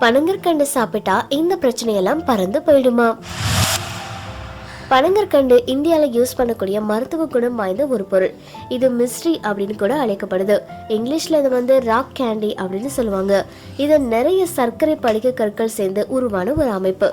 பனங்கற்கண்டு சாப்பிட்டா இந்த பிரச்சனையெல்லாம் பறந்து போயிடுமா? பனங்கற்கண்டு இந்தியாவில் யூஸ் பண்ணக்கூடிய மருத்துவ குணம் வாய்ந்த ஒரு பொருள். இது மிஸ்ட்ரி அப்படின்னு கூட அழைக்கப்படுது. இங்கிலீஷ்ல இது வந்து ராக் கேண்டி அப்படின்னு சொல்லுவாங்க. இது நிறைய சர்க்கரை படிக கற்கள் சேர்ந்து உருவான ஒரு அமைப்பு.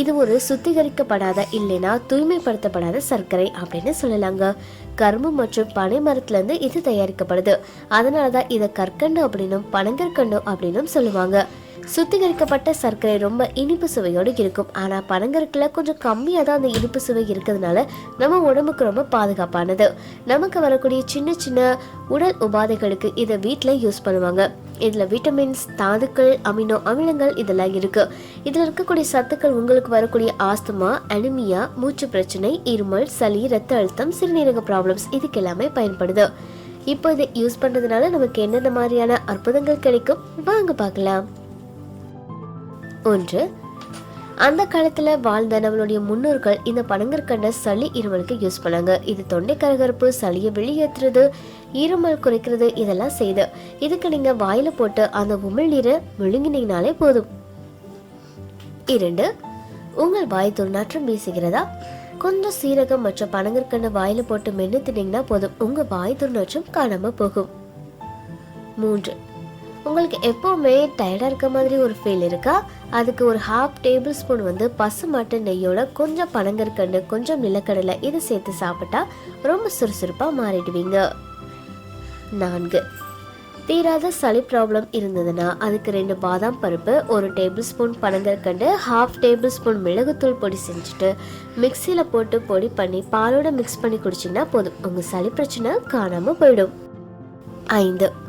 இது ஒரு சுத்திகரிக்கப்படாத இல்லைனா தூய்மைப்படுத்தப்படாத சர்க்கரை அப்படின்னு சொல்லலாங்க. கரும்பு மற்றும் பனை மரத்துலேருந்து இது தயாரிக்கப்படுது. அதனால தான் இதை கற்கண்டு அப்படின்னும் பனங்கற்கண்டு அப்படின்னும் சொல்லுவாங்க. சுத்திகரிக்கப்பட்ட சர்க்கரை ரொம்ப இனிப்பு சுவையோடு இருக்கும். ஆனால் பனங்கற்கில் கொஞ்சம் கம்மியாக தான் அந்த இனிப்பு சுவை இருக்கிறதுனால நம்ம உடம்புக்கு ரொம்ப பாதுகாப்பானது. நமக்கு வரக்கூடிய சின்ன சின்ன உடல் உபாதைகளுக்கு இதை வீட்டில் யூஸ் பண்ணுவாங்க. இதில் விட்டமின்ஸ் தாதுக்கள் அமினோ அமிலங்கள் இதெல்லாம் இருக்கு. இதில் இருக்கக்கூடிய சத்துக்கள் உங்களுக்கு வரக்கூடிய ஆஸ்துமா அனிமியா மூச்சு பிரச்சனை இருமல் சளி ரத்த அழுத்தம் சிறுநீரக ப்ராப்ளம்ஸ் இதுக்கு எல்லாமே பயன்படுது. இப்போ இதை யூஸ் பண்ணுறதுனால நமக்கு என்னென்ன மாதிரியான அற்புதங்கள் கிடைக்கும்? வாங்க பார்க்கலாம். ஒன்று அந்த காலத்துல வாழ்ந்த நம்மளுடைய முன்னோர்கள் இந்த பனங்கற்கண்ட சளி இருமலுக்கு யூஸ் பண்ணாங்க. இது தொண்டை கரகரப்பு சளியை வெளியேற்றுறது இருமல் குறைக்கிறது இதெல்லாம் செய்து. இதுக்கு நீங்க வாயில போட்டு அந்த உமிழ் நீரை விழுங்கினீங்கனாலே போதும். இரண்டு உங்கள் வாய் துர்நாற்றம் வீசுகிறதா? கொஞ்சம் சீரகம் மற்றும் பனங்கற்கண்ட வாயில போட்டு மென்னு தின்னீங்கன்னா போதும். உங்க வாய் துர்நாற்றம் காணாம போகும். மூன்று உங்களுக்கு எப்போவுமே டயர்டாக இருக்க மாதிரி ஒரு ஃபீல் இருக்கா? அதுக்கு ஒரு ஹாஃப் டேபிள் ஸ்பூன் வந்து பசுமாட்டு நெய்யோட கொஞ்சம் பனங்கற்கண்டு கொஞ்சம் நிலக்கடலை இது சேர்த்து சாப்பிட்டா ரொம்ப சுறுசுறுப்பாக மாறிடுவீங்க. நான்கு. தீராத சளி ப்ராப்ளம் இருந்ததுன்னா அதுக்கு ரெண்டு பாதாம் பருப்பு ஒரு டேபிள் ஸ்பூன் பனங்கற்கண்டு ஹாஃப் டேபிள் ஸ்பூன் மிளகுத்தூள் பொடி செஞ்சுட்டு மிக்சியில் போட்டு பொடி பண்ணி பாலோட மிக்ஸ் பண்ணி குடிச்சிங்கன்னா போதும். உங்கள் சளி பிரச்சனை காணாமல் போயிடும். ஐந்து.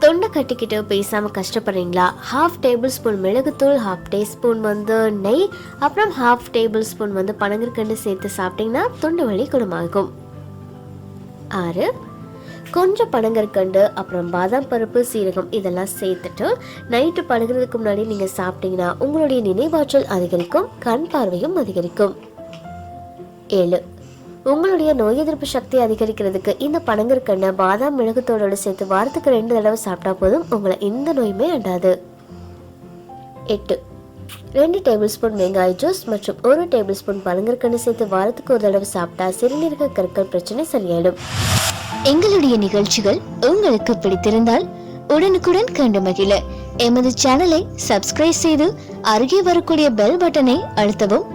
தொண்டை கட்டிக்கிட்டு பேசாமல் கஷ்டப்படுறீங்களா? ஹாஃப் டேபிள் ஸ்பூன் மிளகுத்தூள் ஹாஃப் டீஸ்பூன் வந்து நெய் அப்புறம் ஹாஃப் டேபிள் ஸ்பூன் வந்து பனங்கற்கண்டு சேர்த்து சாப்பிட்டீங்கன்னா தொண்டை வலி குணமாகும். ஆறு கொஞ்சம் பனங்கற்கண்டு அப்புறம் பாதாம் பருப்பு சீரகம் இதெல்லாம் சேர்த்துட்டு நைட்டு படுகிறதுக்கு முன்னாடி நீங்கள் சாப்பிட்டீங்கன்னா உங்களுடைய நினைவாற்றல் அதிகரிக்கும் கண் பார்வையும் அதிகரிக்கும். ஏழு உங்களுடைய நோய் எதிர்ப்பு சக்தி அதிகரிக்கிறதுக்கு இந்த பனங்கற்கண்ணை பாதாம் மிளகுத்தோடோடு சேர்த்து வாரத்துக்கு ரெண்டு தடவை சாப்பிட்டா போதும் உங்களை எந்த நோயுமே அண்டாது. எட்டு. ரெண்டு டேபிள் ஸ்பூன் வெங்காய ஜூஸ் மற்றும் ஒரு டேபிள் ஸ்பூன் பனங்கற்கண்டு சேர்த்து வாரத்துக்கு ஒரு தடவை சாப்பிட்டா சிறுநீரக கற்கள் பிரச்சனை சரியாயிடும். எங்களுடைய நிகழ்ச்சிகள் உங்களுக்கு பிடித்திருந்தால் உடனுக்குடன் கண்டு மகிழ. எமது சேனலை சப்ஸ்கிரைப் செய்து அருகே வரக்கூடிய பெல் பட்டனை அழுத்தவும்.